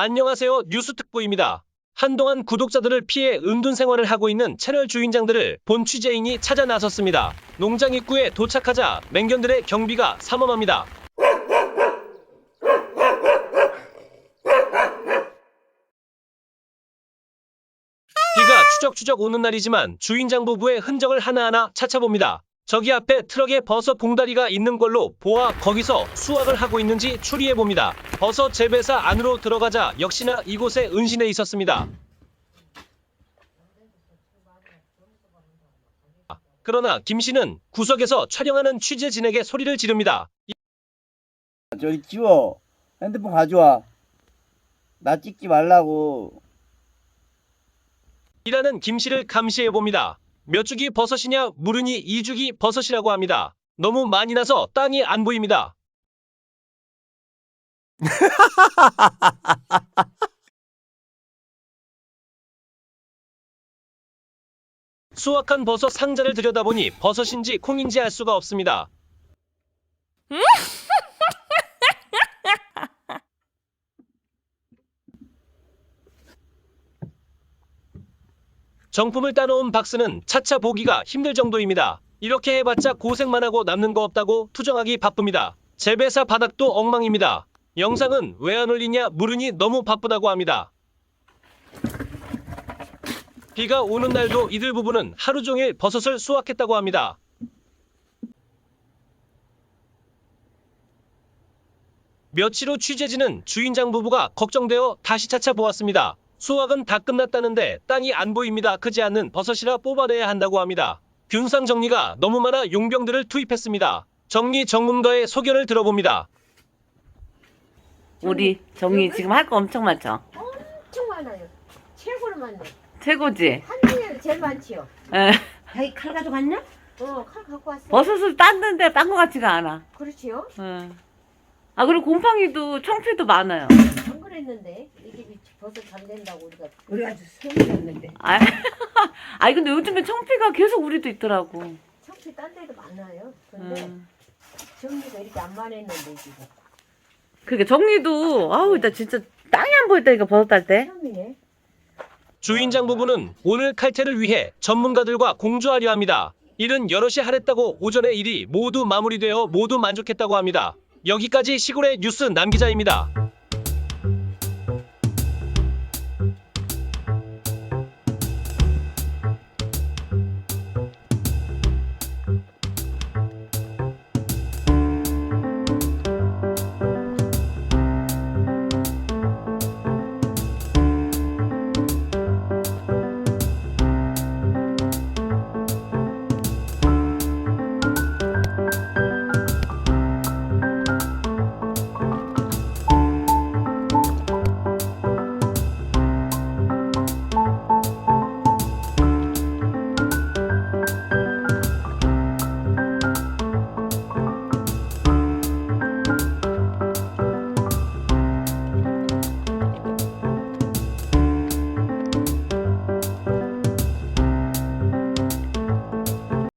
안녕하세요. 뉴스특보입니다. 한동안 구독자들을 피해 은둔 생활을 하고 있는 채널 주인장들을 본 취재인이 찾아 나섰습니다. 농장 입구에 도착하자 맹견들의 경비가 삼엄합니다. 비가 추적추적 오는 날이지만 주인장 부부의 흔적을 하나하나 찾아봅니다. 저기 앞에 트럭에 버섯 봉다리가 있는 걸로 보아 거기서 수확을 하고 있는지 추리해 봅니다. 버섯 재배사 안으로 들어가자 역시나 이곳에 은신해 있었습니다. 그러나 김 씨는 구석에서 촬영하는 취재진에게 소리를 지릅니다. 저리 치워. 핸드폰 가져와. 나 찍지 말라고. 일하는 김 씨를 감시해 봅니다. 몇 주기 버섯이냐 물으니 2주기 버섯이라고 합니다. 너무 많이 나서 땅이 안 보입니다. 수확한 버섯 상자를 들여다보니 버섯인지 콩인지 알 수가 없습니다. 정품을 따놓은 박스는 차차 보기가 힘들 정도입니다. 이렇게 해봤자 고생만 하고 남는 거 없다고 투정하기 바쁩니다. 재배사 바닥도 엉망입니다. 영상은 왜 안 올리냐 물으니 너무 바쁘다고 합니다. 비가 오는 날도 이들 부부는 하루 종일 버섯을 수확했다고 합니다. 며칠 후 취재진은 주인장 부부가 걱정되어 다시 찾아보았습니다. 수확은 다 끝났다는데 땅이 안 보입니다. 크지 않는 버섯이라 뽑아내야 한다고 합니다. 균상 정리가 너무 많아 용병들을 투입했습니다. 정리 전문가의 소견을 들어봅니다. 우리 정리 지금 할 거 엄청 많죠? 엄청 많아요. 최고로 많네. 최고지? 한 중에 제일 많지요. 에, 자기 칼 가져갔냐? 어, 칼 갖고 왔어. 버섯을 땄는데 딴 거 같지가 않아. 그렇지요. 에. 아 그리고 곰팡이도 청피도 많아요. 안 그랬는데 이 집이 버섯 잘 된다고 우리가 우리 아주 소문났는데 아, 아니 근데 요즘에 청피가 계속 우리도 있더라고. 청피 딴 데도 많아요. 근데 음. 정리가 이렇게 안 많았는데 지금 그러니까 정리도 아우 나 진짜 땅이 안 보였다니까 버섯 딸 때. 처음이네. 주인장 부부는 오늘 칼퇴를 위해 전문가들과 공조하려 합니다. 일은 여럿이 하랬다고 오전에 일이 모두 마무리되어 모두 만족했다고 합니다. 여기까지 시골의 뉴스 남기자입니다.